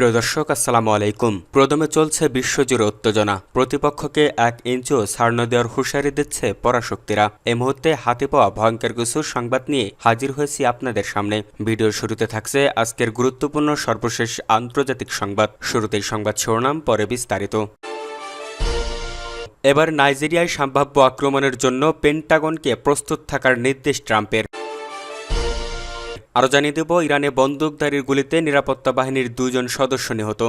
প্রিয় দর্শক, আসসালামু আলাইকুম। প্রথমে চলছে বিশ্বজুড়ে উত্তেজনা। প্রতিপক্ষকে এক ইঞ্চও ছাড় ন দেওয়ার হুঁশিয়ারি দিচ্ছে পরাশক্তিরা। এই মুহূর্তে হাতে পাওয়া ভয়ঙ্কর কিছু সংবাদ নিয়ে হাজির হয়েছি আপনাদের সামনে। ভিডিওর শুরুতে থাকছে আজকের গুরুত্বপূর্ণ সর্বশেষ আন্তর্জাতিক সংবাদ। শুরুতেই সংবাদ শিরোনাম, পরে বিস্তারিত। এবার নাইজেরিয়ায় সম্ভাব্য আক্রমণের জন্য পেন্টাগনকে প্রস্তুত থাকার নির্দেশ ট্রাম্পের। আরও জানিয়ে দেব, ইরানে বন্দুকধারীর গুলিতে নিরাপত্তা বাহিনীর দুজন সদস্য নিহত।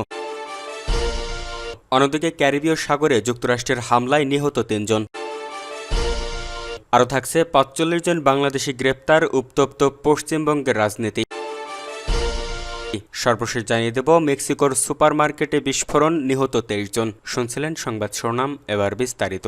অন্যদিকে ক্যারিবীয় সাগরে যুক্তরাষ্ট্রের হামলায় নিহত তিনজন। আরও থাকছে, পাঁচচল্লিশ জন বাংলাদেশি গ্রেপ্তার, উত্তপ্ত পশ্চিমবঙ্গের রাজনীতি। সর্বশেষ জানিয়ে দেব, মেক্সিকোর সুপারমার্কেটে বিস্ফোরণ, নিহত তেইশ জন। শুনছিলেন সংবাদ শিরোনাম, এবার বিস্তারিত।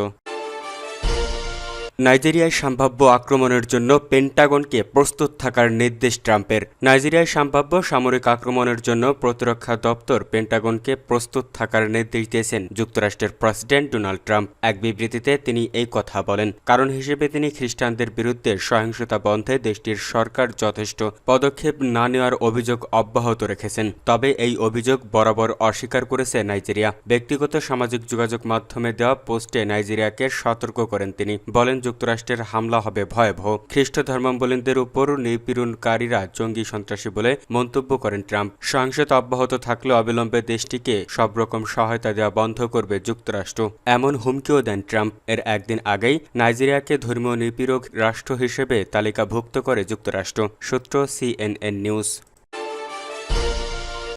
নাইজেরিয়ায় সম্ভাব্য আক্রমণের জন্য পেন্টাগনকে প্রস্তুত থাকার নির্দেশ ট্রাম্পের। নাইজেরিয়ায় সম্ভাব্য সামরিক আক্রমণের জন্য প্রতিরক্ষা দপ্তর পেন্টাগনকে প্রস্তুত থাকার নির্দেশ দিয়েছেন যুক্তরাষ্ট্রের প্রেসিডেন্ট ডোনাল্ড ট্রাম্প। এক বিবৃতিতে তিনি এই কথা বলেন। কারণ হিসেবে তিনি খ্রিস্টানদের বিরুদ্ধে সহিংসতা বন্ধে দেশটির সরকার যথেষ্ট পদক্ষেপ না নেওয়ার অভিযোগ অব্যাহত রেখেছেন। তবে এই অভিযোগ বরাবর অস্বীকার করেছে নাইজেরিয়া। ব্যক্তিগত সামাজিক যোগাযোগ মাধ্যমে দেওয়া পোস্টে নাইজেরিয়াকে সতর্ক করেন তিনি। বলেন যুক্তরাষ্ট্রের হামলা হবে ভয়াবহ। খ্রিস্ট ধর্মাবলম্বীদের উপর নিপীড়নকারীরা জঙ্গি সন্ত্রাসী বলে মন্তব্য করেন ট্রাম্প। সহিংসতা অব্যাহত থাকলে অবিলম্বে দেশটিকে সব রকম সহায়তা দেওয়া বন্ধ করবে যুক্তরাষ্ট্র। এমন হুমকিও দেন ট্রাম্প। এর একদিন আগেই নাইজেরিয়াকে ধর্মীয় নিপীড়ক রাষ্ট্র হিসেবে তালিকাভুক্ত করে যুক্তরাষ্ট্র। সূত্র সিএনএন নিউজ।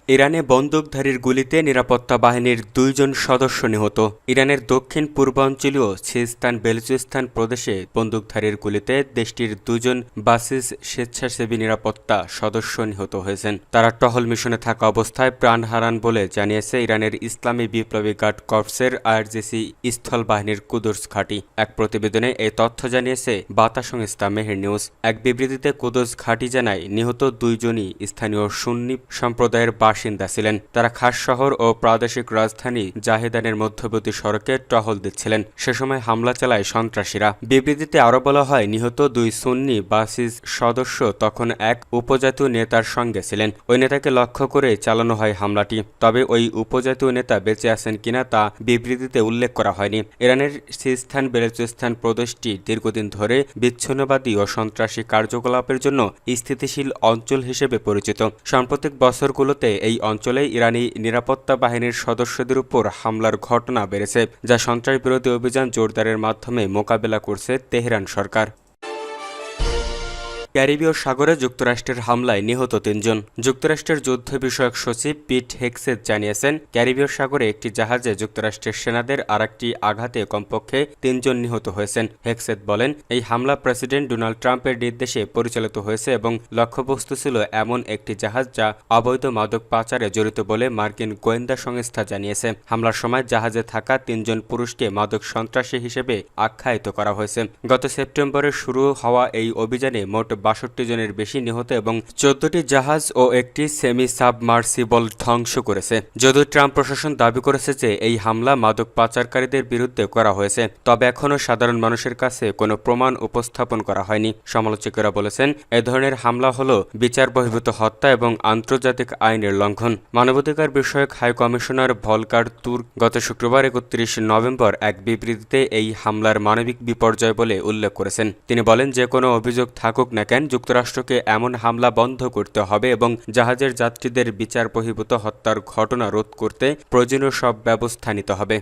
ইরানে বন্দুকধারীর গুলিতে নিরাপত্তা বাহিনীর দুইজন সদস্য নিহত। ইরানের দক্ষিণ পূর্বাঞ্চলীয় সিস্তান বেলুচিস্তান প্রদেশে বন্দুকধারীর গুলিতে দেশটির দুজন বাসিস স্বেচ্ছাসেবী নিরাপত্তা সদস্য নিহত হয়েছেন। তারা টহল মিশনে থাকা অবস্থায় প্রাণ হারান বলে জানিয়েছে ইরানের ইসলামী বিপ্লবী গার্ড কর্পসের আইআরজিসি স্থল বাহিনীর কুদুর্স ঘাঁটি। এক প্রতিবেদনে এই তথ্য জানিয়েছে বাতা সংস্থা মেহের নিউজ। এক বিবৃতিতে কুদুস ঘাঁটি জানায়, নিহত দুইজনই স্থানীয় সুন্নি সম্প্রদায়ের বাসিন্দা ছিলেন। তারা খাস শহর ও প্রাদেশিক রাজধানী জাহেদানের মধ্যবর্তী সড়কে টহল দিচ্ছিলেন। সে সময় হামলা চালায় সন্ত্রাসীরা। বিবৃতিতে আরও বলা হয়, নিহত দুই সুন্নি বাসিস সদস্য তখন এক উপজাতীয় নেতার সঙ্গে ছিলেন। ওই নেতাকে লক্ষ্য করে চালানো হয় হামলাটি। তবে ওই উপজাতীয় নেতা বেঁচে আছেন কিনা তা বিবৃতিতে উল্লেখ করা হয়নি। ইরানের সিস্তান বেলুচিস্তান প্রদেশটি দীর্ঘদিন ধরে বিচ্ছিন্নবাদী ও সন্ত্রাসী কার্যকলাপের জন্য স্থিতিশীল অঞ্চল হিসেবে পরিচিত। সাম্প্রতিক বছরগুলোতে এই অঞ্চলে ইরানি নিরাপত্তা বাহিনীর সদস্যদের উপর হামলার ঘটনা বেড়েছে, যা সন্ত্রাস বিরোধী অভিযান জোরদারের মাধ্যমে মোকাবেলা করছে তেহরান সরকার। ক্যারিবীয় সাগরে যুক্তরাষ্ট্রের হামলায় নিহত তিনজন। যুক্তরাষ্ট্রের যুদ্ধ বিষয়ক সচিব পিট হেক্সেত জানিয়েছেন, ক্যারিবীয় সাগরে একটি জাহাজে যুক্তরাষ্ট্রের সেনাদের আর একটি আঘাতে কমপক্ষে তিনজন নিহত হয়েছেন। হেক্সেত বলেন, এই হামলা প্রেসিডেন্ট ডোনাল্ড ট্রাম্পের নির্দেশে পরিচালিত হয়েছে এবং লক্ষ্যবস্তু ছিল এমন একটি জাহাজ যা অবৈধ মাদক পাচারে জড়িত বলে মার্কিন গোয়েন্দা সংস্থা জানিয়েছে। হামলার সময় জাহাজে থাকা তিনজন পুরুষকে মাদক সন্ত্রাসী হিসেবে আখ্যায়িত করা হয়েছে। গত সেপ্টেম্বরে শুরু হওয়া এই অভিযানে মোট বাষট্টি জনের বেশি নিহত এবং চোদ্দটি জাহাজ ও একটি সেমি সাবমার্সিবল ধ্বংস করেছে। যদিও ট্রাম্প প্রশাসন দাবি করেছে যে এই হামলা মাদক পাচারকারীদের বিরুদ্ধে করা হয়েছে, তবে এখনও সাধারণ মানুষের কাছে কোনো প্রমাণ উপস্থাপন করা হয়নি। সমালোচকেরা বলেছেন, এ ধরনের হামলা হল বিচার বহির্ভূত হত্যা এবং আন্তর্জাতিক আইনের লঙ্ঘন। মানবাধিকার বিষয়ক হাই কমিশনার ভলকার তুর গত শুক্রবার একত্রিশ নভেম্বর এক বিবৃতিতে এই হামলার মানবিক বিপর্যয় বলে উল্লেখ করেছেন। তিনি বলেন, যে কোনো অভিযোগ থাকুক না কেন যুক্তরাষ্ট্রকে এমন হামলা বন্ধ করতে হবে এবং জাহাজের যাত্রীদের বিচার বহির্ভূত হত্যার ঘটনা রোধ করতে প্রয়োজনীয় সব ব্যবস্থা নিতে হবে।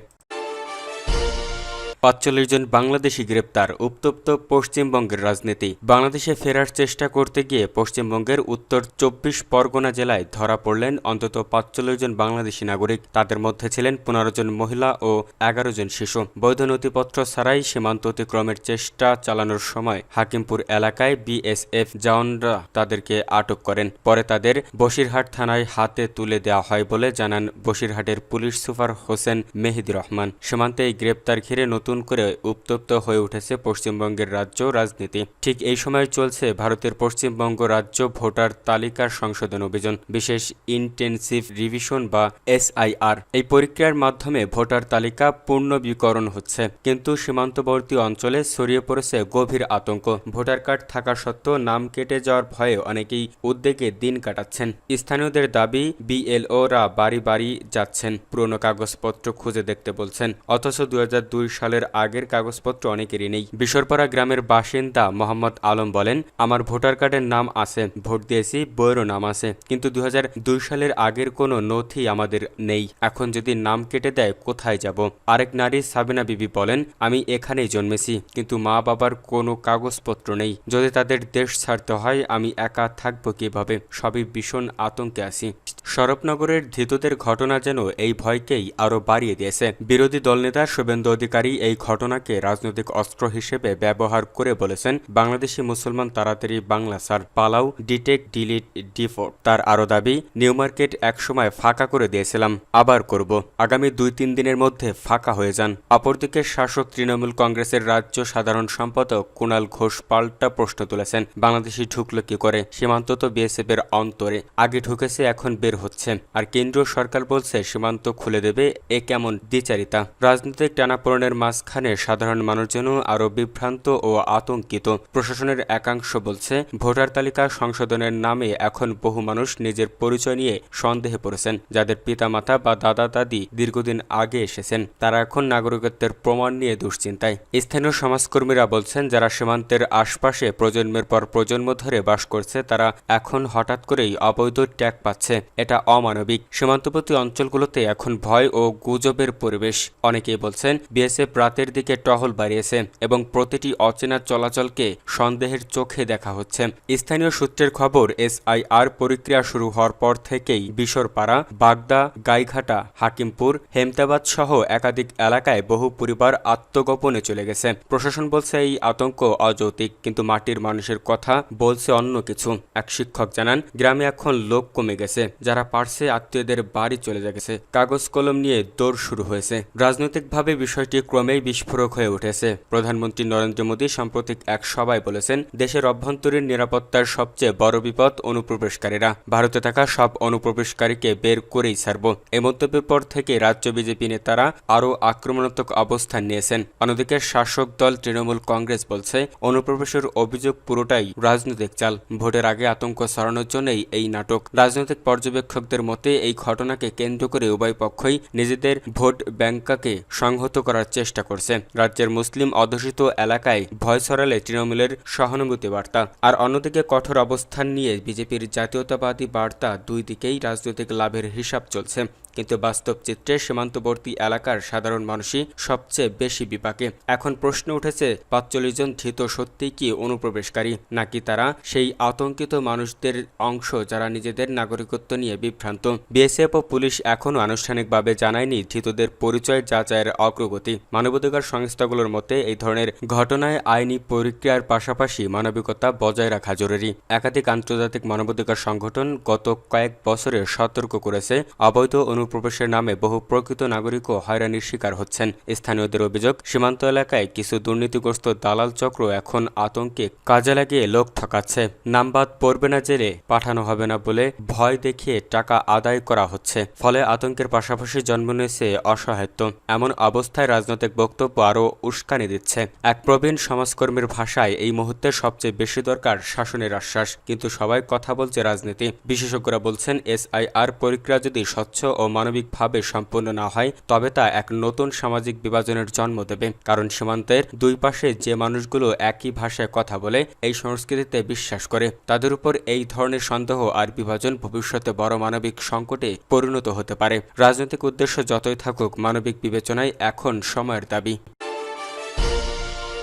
পাঁচচল্লিশ জন বাংলাদেশি গ্রেপ্তার, উত্তপ্ত পশ্চিমবঙ্গের রাজনীতি। বাংলাদেশে ফেরার চেষ্টা করতে গিয়ে পশ্চিমবঙ্গের উত্তর চব্বিশ পরগনা জেলায় ধরা পড়লেন অন্তত পাঁচচল্লিশ জন বাংলাদেশি নাগরিক। তাদের মধ্যে ছিলেন পনেরো জন মহিলা ও এগারো জন শিশু। বৈধ নথিপত্র ছাড়াই সীমান্ত অতিক্রমের চেষ্টা চালানোর সময় হাকিমপুর এলাকায় বিএসএফ জওয়ানরা তাদেরকে আটক করেন। পরে তাদের বসিরহাট থানায় হাতে তুলে দেওয়া হয় বলে জানান বসিরহাটের পুলিশ সুপার হোসেন মেহেদি রহমান। সীমান্তে এই গ্রেপ্তার ঘিরে নতুন নতুন করে উত্তপ্ত হয়ে উঠেছে পশ্চিমবঙ্গের রাজ্য রাজনীতি। ঠিক এই সময় চলছে ভারতের পশ্চিমবঙ্গ রাজ্য ভোটার তালিকার সংশোধন অভিযান, বিশেষ ইন্টেনসিভ রিভিশন বা এসআইআর। এই প্রক্রিয়ার মাধ্যমে ভোটার তালিকা পূর্ণবীকরণ হচ্ছে, কিন্তু সীমান্তবর্তী অঞ্চলে ছড়িয়ে পড়েছে গভীর আতঙ্ক। ভোটার কার্ড থাকা সত্ত্বেও নাম কেটে যাওয়ার ভয়ে অনেকেই উদ্বেগে দিন কাটাচ্ছেন। স্থানীয়দের দাবি, বিএলওরা বাড়ি বাড়ি যাচ্ছেন, পুরনো কাগজপত্র খুঁজে দেখতে বলছেন। অথচ দু হাজার দুই সালের আগের কাগজপত্র অনেকেরই নেই। বিশরপাড়া গ্রামের বাসিন্দা মোহাম্মদ আলম বলেন, আমার ভোটার কার্ডের নাম আছে, ভোট দিয়েছি, বইয়েরও নাম আছে। কিন্তু দুই হাজার দুই সালের আগের কোনো নথি আমাদের নেই। এখন যদি নাম কেটে দেয়, কোথায় যাব? আরেক নারী সাবিনা বিবি বলেন, আমি এখানেই জন্মেছি, কিন্তু মা বাবার কোনো কাগজপত্র নেই। যদি তাদের দেশ ছাড়তে হয়, আমি একা থাকব কীভাবে? সবই ভীষণ আতঙ্কে আছি। শরৎনগরের ধৃতদের ঘটনা যেন এই ভয়কেই আরও বাড়িয়ে দিয়েছে। বিরোধী দলনেতা শুভেন্দু অধিকারী এই ঘটনাকে রাজনৈতিক অস্ত্র হিসেবে ব্যবহার করে বলেছেন, বাংলাদেশি মুসলমান তাড়াতাড়ি বাংলা সার পালাও ডিটেক ডিলিট ডিফোর্ট তার আরও দাবি, নিউ মার্কেট একসময় ফাঁকা করে দিয়েছিলাম, আবার করব। আগামী দুই তিন দিনের মধ্যে ফাঁকা হয়ে যান। অপরদিকে শাসক তৃণমূল কংগ্রেসের রাজ্য সাধারণ সম্পাদক কুণাল ঘোষ পাল্টা প্রশ্ন তুলেছেন, বাংলাদেশি ঢুকলো কি করে? সীমান্ত তো বিএসএফ এর অন্তরে, আগে ঢুকেছে এখন বের হচ্ছে আর কেন্দ্রীয় সরকার বলছে, সীমান্ত খুলে দেবে এ কেমন দ্বিচারিতা? রাজনৈতিক টানাপোড়েনের মাঝখানে সাধারণ মানুষ যেন আরও বিভ্রান্ত ও আতঙ্কিত। প্রশাসনের একাংশ বলছে, ভোটার তালিকা সংশোধনের নামে এখন বহু মানুষ নিজের পরিচয় নিয়ে সন্দেহে পড়েছেন, যাদের পিতামাতা বা দাদা দাদি দীর্ঘদিন আগে এসেছেন। তারা এখন নাগরিকত্বের প্রমাণ নিয়ে দুশ্চিন্তায়। স্থানীয় সমাজকর্মীরা বলছেন, যারা সীমান্তের আশপাশে প্রজন্মের পর প্রজন্ম ধরে বাস করছে, তারা এখন হঠাৎ করেই অবৈধ ট্যাগ পাচ্ছে। এটা অমানবিক। সীমান্তবর্তী অঞ্চলগুলোতে এখন ভয় ও গুজবের পরিবেশ। অনেকেই বলছেন, বিএসএফ রাতের দিকে টহল বাড়িয়েছে এবং প্রতিটি অচেনা চলাচলকে সন্দেহের চোখে দেখা হচ্ছে। স্থানীয় সূত্রের খবর, এসআইআর প্রক্রিয়া শুরু হওয়ার পর থেকেই বিশরপাড়া, বাগদা, গাইঘাটা, হাকিমপুর, হেমতাবাদ সহ একাধিক এলাকায় বহু পরিবার আত্মগোপনে চলে গেছে। প্রশাসন বলছে, এই আতঙ্ক অযৌতিক কিন্তু মাটির মানুষের কথা বলছে অন্য কিছু। এক শিক্ষক জানান, গ্রামে এখন লোক কমে গেছে যারা পারছে আত্মীয়দের বাড়ি চলে গেছে, কাগজ কলম নিয়ে দৌড় শুরু হয়েছে। রাজনৈতিকভাবে বিষয়টি ক্রমেই বিস্ফোরক হয়ে উঠেছে। প্রধানমন্ত্রী নরেন্দ্র মোদী সাম্প্রতিক এক সভায় বলেছেন, দেশের অভ্যন্তরীণ নিরাপত্তার সবচেয়ে বড় বিপদ অনুপ্রবেশকারীরা। ভারতে থাকা সব অনুপ্রবেশকারীকে বের করেই ছাড়ব। এ মন্তব্যের পর থেকে রাজ্য বিজেপি নেতারা আরও আক্রমণাত্মক অবস্থান নিয়েছেন। অন্যদিকে শাসক দল তৃণমূল কংগ্রেস বলছে, অনুপ্রবেশের অভিযোগ পুরোটাই রাজনৈতিক চাল। ভোটের আগে আতঙ্ক ছড়ানোর জন্যই এই নাটক। রাজনৈতিক পর্যবেক্ষকদের মতে, এই ঘটনাকে কেন্দ্র করে উভয় পক্ষই নিজেদের ভোট ব্যাংকাকে সংহত করার চেষ্টা করছে। রাজ্যের মুসলিম অধ্যুষিত এলাকায় ভয় ছড়ালে তৃণমূলের সহানুভূতি বার্তা। আর অন্যদিকে কঠোর অবস্থান নিয়ে বিজেপির জাতীয়তাবাদী বার্তা দুই দিকেই রাজনৈতিক লাভের হিসাব চলছে। কিন্তু বাস্তব চিত্রে সীমান্তবর্তী এলাকার সাধারণ মানুষই সবচেয়ে বেশি বিপাকে। এখন প্রশ্ন উঠেছে, পাঁচচল্লিশ জন ধৃত সত্যিই কি অনুপ্রবেশকারী? নাকি তারা সেই আতঙ্কিত মানুষদের অংশ যারা নিজেদের নাগরিকত্ব নিয়ে বিভ্রান্ত? বিএসএফ ও পুলিশ এখনও আনুষ্ঠানিকভাবে জানায়নি ধৃতদের পরিচয় যাচাইয়ের অগ্রগতি। মানবাধিকার সংস্থাগুলোর মতে, এই ধরনের ঘটনায় আইনি প্রক্রিয়ার পাশাপাশি মানবিকতা বজায় রাখা জরুরি। একাধিক আন্তর্জাতিক মানবাধিকার সংগঠন গত কয়েক বছরে সতর্ক করেছে, অবৈধ অনুপ্রবেশের নামে বহু প্রকৃত নাগরিকও হয়রানির শিকার হচ্ছেন। স্থানীয়দের অভিযোগ, সীমান্ত এলাকায় কিছু দুর্নীতিগ্রস্ত দালাল চক্র এখন আতঙ্কে কাজে লাগিয়ে লোক ঠকাচ্ছে। নামবাদ পড়বে না জেলে পাঠানো হবে না বলে ভয় দেখিয়ে টাকা আদায় করা হচ্ছে। ফলে আতঙ্কের পাশাপাশি জন্ম নিয়েছে অসহায়ত্ব। এমন অবস্থায় রাজনৈতিক বক্তব্য আরও উস্কানি দিচ্ছে। এক প্রবীণ সমাজকর্মীর ভাষায় এই মুহূর্তে সবচেয়ে বেশি দরকার শাসনের আশ্বাস। কিন্তু সবাই কথা বলছে রাজনীতি। বিশেষজ্ঞরা বলছেন, এসআইআর প্রক্রিয়া যদি স্বচ্ছ ও মানবিকভাবে সম্পূর্ণ না হয়, তবে তা এক নতুন সামাজিক বিভাজনের জন্ম দেবে। কারণ সীমান্তের দুই পাশে যে মানুষগুলো একই ভাষায় কথা বলে, এই সংস্কৃতিতে বিশ্বাস করে, তাদের উপর এই ধরনের সন্দেহ আর বিভাজন ভবিষ্যতে বড় মানবিক সংকটে পরিণত হতে পারে। রাজনৈতিক উদ্দেশ্য যতই থাকুক, মানবিক বিবেচনায় এখন সময়ের দাবি।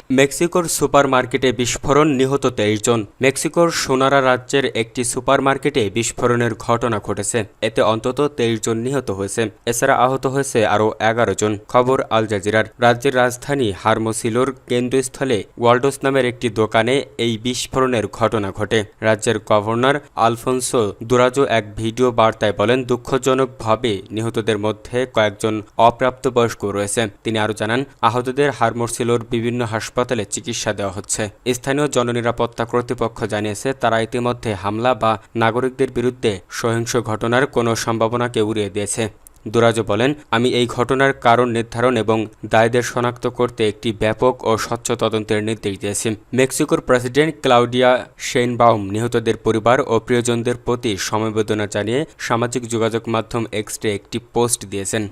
মেক্সিকোর সুপার মার্কেটে বিস্ফোরণ নিহত তেইশ জন। মেক্সিকোর সোনারা রাজ্যের একটি সুপার মার্কেটে বিস্ফোরণের ঘটনা ঘটেছে। এতে অন্তত তেইশ জন নিহত হয়েছে। এছাড়া আহত হয়েছে আরও এগারো জন। খবর আল জাজিরার। রাজ্যের রাজধানী হারমোসিলোর কেন্দ্রস্থলে ওয়ার্ল্ডোস নামের একটি দোকানে এই বিস্ফোরণের ঘটনা ঘটে। রাজ্যের গভর্নর আলফোনসো দুরাজো এক ভিডিও বার্তায় বলেন, দুঃখজনকভাবে নিহতদের মধ্যে কয়েকজন অপ্রাপ্তবয়স্ক রয়েছে। তিনি আরও জানান, আহতদের হারমোসিলোর বিভিন্ন হাসপাতালে চিকিৎসা দেওয়া হচ্ছে। স্থানীয় জননিরাপত্তা কর্তৃপক্ষ জানিয়েছে, তারা ইতিমধ্যে হামলা বা নাগরিকদের বিরুদ্ধে সহিংস ঘটনার কোনো সম্ভাবনাকে উড়িয়ে দিয়েছে। দুরাজো বলেন, আমি এই ঘটনার কারণ নির্ধারণ এবং দায়দের শনাক্ত করতে একটি ব্যাপক ও স্বচ্ছ তদন্তের নির্দেশ দিয়েছি। মেক্সিকোর প্রেসিডেন্ট ক্লাউডিয়া শেইনবাউম নিহতদের পরিবার ও প্রিয়জনদের প্রতি সমবেদনা জানিয়ে সামাজিক যোগাযোগ মাধ্যম এক্সটে একটি পোস্ট দিয়েছেন।